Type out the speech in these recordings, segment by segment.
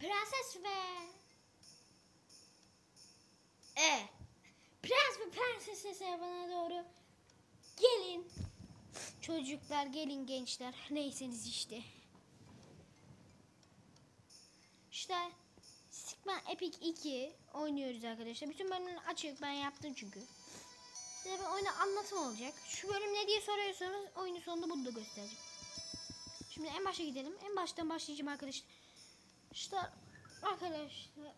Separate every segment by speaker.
Speaker 1: Prenses ve E. Prens ve prenses hesabına doğru gelin. Çocuklar gelin gençler. Neyseniz işte. İşte Stickman Epic 2 oynuyoruz arkadaşlar. Bütün bölümleri açık ben yaptım çünkü. Size bir oyunu anlatım olacak. Şu bölüm ne diye soruyorsanız oyunun sonunda bunu da göstereceğim. Şimdi en başa gidelim. En baştan başlayacağım arkadaşlar. İşte arkadaşlar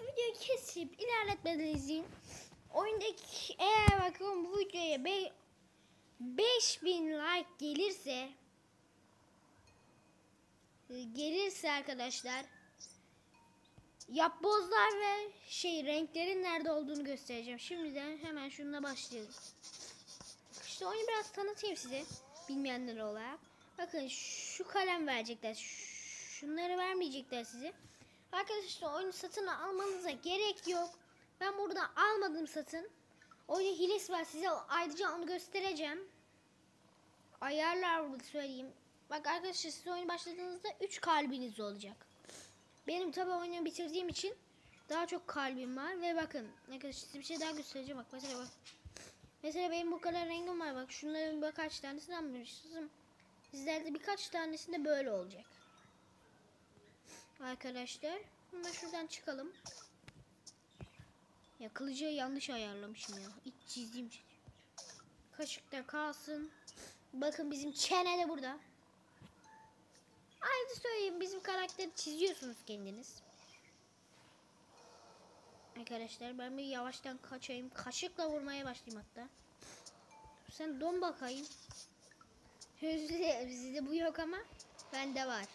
Speaker 1: videoyu kesip ilerletmeden izleyin. Oyundaki eğer bakın bu videoya be, 5000 like gelirse gelirse arkadaşlar yapbozlar ve şey renklerin nerede olduğunu göstereceğim. Şimdiden hemen şununla başlayalım. İşte oyunu biraz tanıtayım size bilmeyenler olarak. Bakın şu kalem verecekler. Şunları vermeyecekler size. Arkadaşlar oyunu satın almanıza gerek yok. Ben burada almadım satın. Oyun hilesi var size ayrıca onu göstereceğim. Ayarlar burada söyleyeyim. Bak arkadaşlar siz oyunu başladığınızda 3 kalbiniz olacak. Benim tabi oyunu bitirdiğim için daha çok kalbim var ve bakın arkadaşlar size bir şey daha göstereceğim bak mesela bak. Mesela benim bu kadar rengim var bak şunların birkaç tanesini almışım. Sizlerde birkaç tanesinde böyle olacak. Arkadaşlar hemen şuradan çıkalım. Ya kılıcı yanlış ayarlamışım ya. İç çizdiğim şey. Kaşıkta kalsın. Bakın bizim çene de burada. Aynı söyleyeyim bizim karakteri çiziyorsunuz kendiniz. Arkadaşlar ben bir yavaştan kaçayım. Kaşıkla vurmaya başlayayım hatta. Sen don bakayım. Sizde, sizde bu yok ama bende var.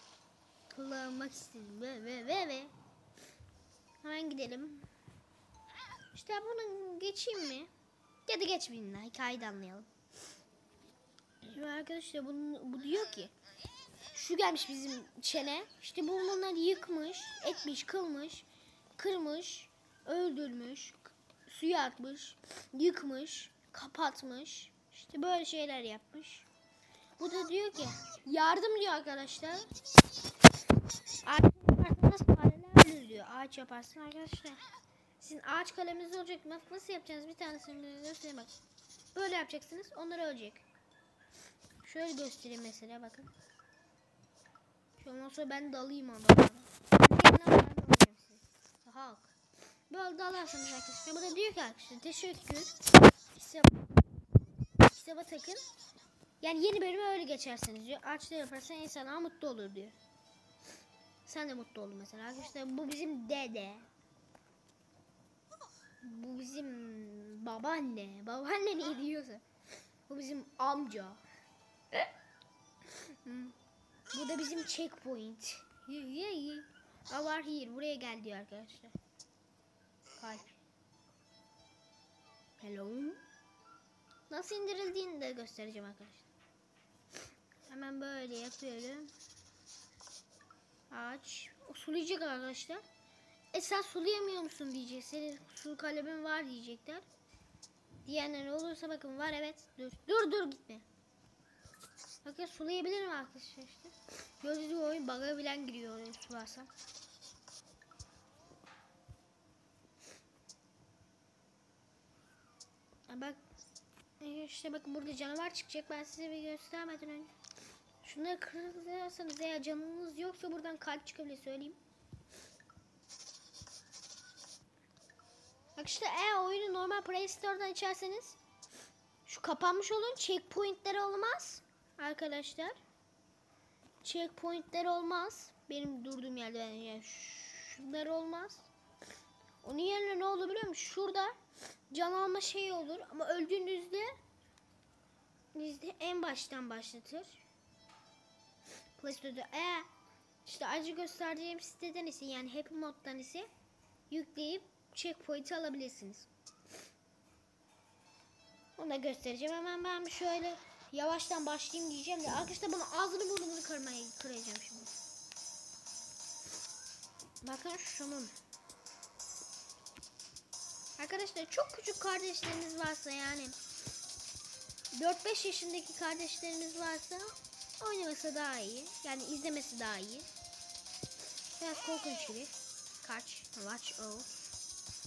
Speaker 1: Kullanmak istedim. Ve ve ve ve. Hemen gidelim. İşte bunu geçeyim mi? Ya da geçmeyeyim lan. Hikayeyi de anlayalım. Şimdi arkadaşlar bunu, bu diyor ki şu gelmiş bizim çene. İşte bu bunları yıkmış, etmiş, kılmış, kırmış, öldürmüş, suya atmış, yıkmış, kapatmış. İşte böyle şeyler yapmış. Bu da diyor ki yardım diyor arkadaşlar. Ağaç yaparsanız fareler ölür diyor. Ağaç yaparsın arkadaşlar. Sizin ağaç kaleminiz olacak. Nasıl, yapacaksınız? Bir tanesini göstereyim bak. Böyle yapacaksınız. Onlar ölecek. Şöyle göstereyim mesela bakın. Şu ondan sonra ben dalayım adamlara. Halk. Böyle dalarsanız arkadaşlar. Bu da diyor ki arkadaşlar teşekkür. Hesap, hesaba takın. Yani yeni bölüme öyle geçersiniz diyor. Ağaçlar yaparsan insanlar mutlu olur diyor. Sen de mutlu oldun mesela. Arkadaşlar bu bizim dede. Bu bizim babaanne. Babaanne ne diyorsa. Bu bizim amca. Bu da bizim checkpoint. Avar here. Buraya gel diyor arkadaşlar. Kalp. Hello. Nasıl indirildiğini de göstereceğim arkadaşlar. Hemen böyle yapıyorum. Ağaç. Sulayacak arkadaşlar. E sen sulayamıyor musun diyecek. Senin su kalemin var diyecekler. Diyenler olursa bakın var evet. Dur. Dur dur gitme. Bakın sulayabilirim arkadaşlar işte. Gördüğünüz oyun bug'a bilen giriyor oraya su varsa. Ha bak işte bakın burada canavar çıkacak. Ben size bir göstermeden önce. Şunları kırarsanız eğer canınız yoksa buradan kalp çıkabilir söyleyeyim. Bak işte eğer oyunu normal Play Store'dan içerseniz şu kapanmış olun checkpointler olmaz arkadaşlar. Checkpointler olmaz. Benim durduğum yerde yani şunlar olmaz. Onun yerine ne olur biliyor musun? Şurada can alma şeyi olur ama öldüğünüzde bizde en baştan başlatır. Play Store'da eğer işte acı göstereceğim siteden ise yani Happy Mod'dan ise yükleyip checkpoint alabilirsiniz. Onu da göstereceğim. Hemen ben şöyle yavaştan başlayayım diyeceğim de arkadaşlar bunu ağzını burnunu kırmaya kıracağım şimdi. Bakın şunun. Arkadaşlar çok küçük kardeşleriniz varsa yani 4-5 yaşındaki kardeşleriniz varsa oynaması daha iyi. Yani izlemesi daha iyi. Biraz korkunç gibi. Kaç. Watch out.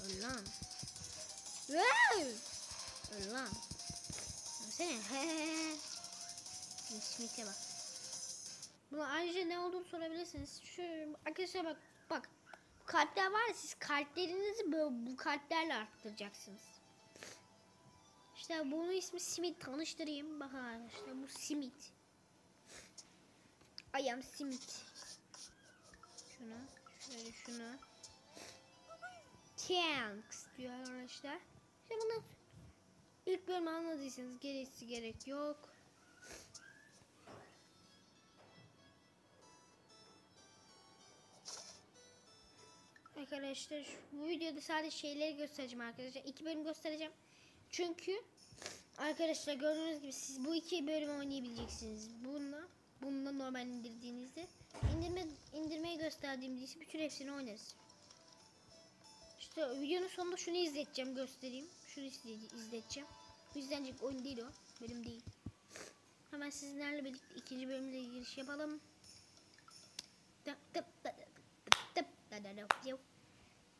Speaker 1: Öl lan. Öl lan. Seni. Smith'e bak. Buna ayrıca ne olduğunu sorabilirsiniz. Şu arkadaşlar bak bak. Bu kalpler var ya siz kalplerinizi böyle bu kalplerle arttıracaksınız. İşte bunun ismi Simit tanıştırayım. Bakın arkadaşlar bu Simit. I am Simit. Şunu, şöyle şunu. Thanks diyor arkadaşlar. İşte bunu ilk bölüm anladıysanız gerisi gerek yok. Arkadaşlar bu videoda sadece şeyleri göstereceğim arkadaşlar. İki bölüm göstereceğim. Çünkü arkadaşlar gördüğünüz gibi siz bu iki bölümü oynayabileceksiniz. Bununla, Bundan normal indirdiğinizde indirme indirmeyi gösterdiğim dizisi bütün hepsini oynarız. İşte videonun sonunda şunu izleteceğim göstereyim. Şunu izleteceğim. Bizdencik oyun değil o. Bölüm değil. Hemen sizlerle birlikte ikinci bölümde giriş yapalım.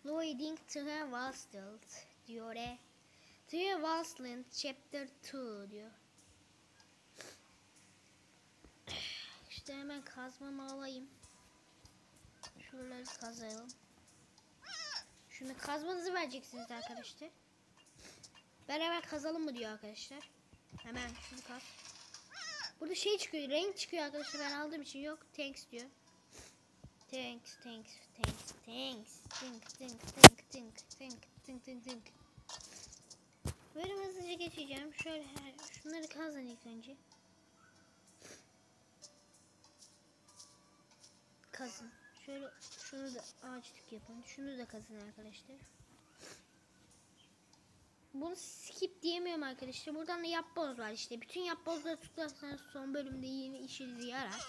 Speaker 1: Loading Travelstelt diyor e. Travelstelt Chapter 2 diyor. İşte hemen kazmamı alayım. Şuraları kazalım. Şunu kazmanızı vereceksiniz arkadaşlar. Beraber kazalım mı diyor arkadaşlar. Hemen şunu kaz. Burada şey çıkıyor, renk çıkıyor arkadaşlar. Ben aldığım için yok. Thanks diyor. Thanks, thanks, thanks, thanks. Tink, tink, tink, tink, tink, tink, tink, tink. Böyle hızlıca geçeceğim. Şöyle şunları kazın ilk önce. Şöyle şunu da ağaçlık yapın. Şunu da kazın arkadaşlar. Bunu skip diyemiyorum arkadaşlar. Buradan da yapboz var işte. Bütün yapbozları tıklarsanız son bölümde yeni işinize yarar.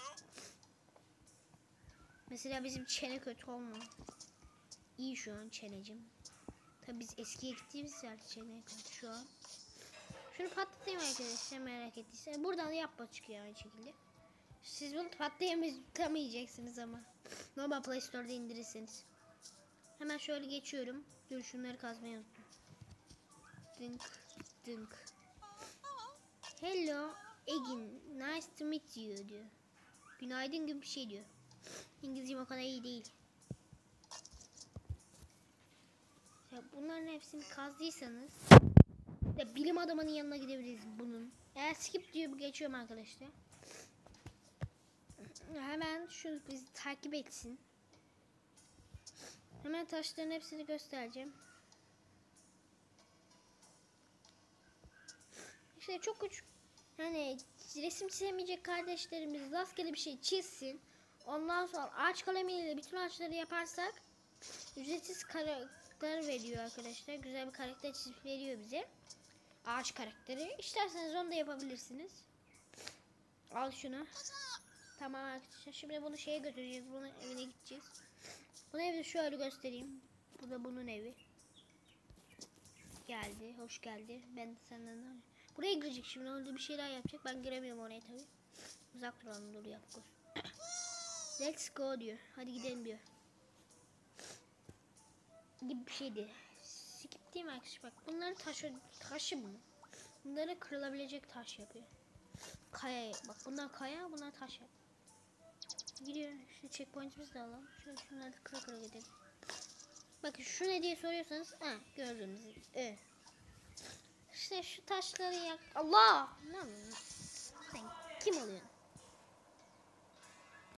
Speaker 1: Mesela bizim çene kötü olma. İyi şu an çenecim. Tabi biz eskiye gittiğimiz yer çene kötü şu an. Şunu patlatayım arkadaşlar merak ettiyse. Buradan da yapboz çıkıyor aynı şekilde. Siz bunu patlayamayacaksınız ama. Normal Play Store'da indirirseniz. Hemen şöyle geçiyorum. Dur şunları kazmayı unuttum. Dink dink. Hello Egin. Nice to meet you diyor. Günaydın gibi bir şey diyor. İngilizcem o kadar iyi değil. Ya bunların hepsini kazdıysanız bilim adamının yanına gidebiliriz bunun. Eğer skip diyor geçiyorum arkadaşlar. Hemen şunu bizi takip etsin. Hemen taşların hepsini göstereceğim. İşte çok küçük hani resim çizemeyecek kardeşlerimiz rastgele bir şey çizsin. Ondan sonra ağaç kalemiyle bütün ağaçları yaparsak ücretsiz karakter veriyor arkadaşlar. Güzel bir karakter çizip veriyor bize. Ağaç karakteri. İsterseniz onu da yapabilirsiniz. Al şunu. Tamam arkadaşlar. Şimdi bunu şeye götüreceğiz. Bunu evine gideceğiz. Bunu evde şöyle göstereyim. Bu da bunun evi. Geldi. Hoş geldi. Ben de senden Buraya girecek şimdi. Orada bir şeyler yapacak. Ben giremiyorum oraya tabii. Uzak duralım. Dur yap. koş. Let's go diyor. Hadi gidelim diyor. Gibi bir şeydi. Skip değil mi arkadaşlar? Bak bunların taşı, taşı mı? Bunları kırılabilecek taş yapıyor. Kaya. Bak bunlar kaya, bunlar taş yap. Gidiyor. Şu checkpoint'imizi de alalım. Şöyle şunları kıra kıra gidelim. Bakın şu ne diye soruyorsanız ha gördüğünüz gibi. Evet. İşte şu taşları yak. Allah! Ne? Sen kim oluyorsun?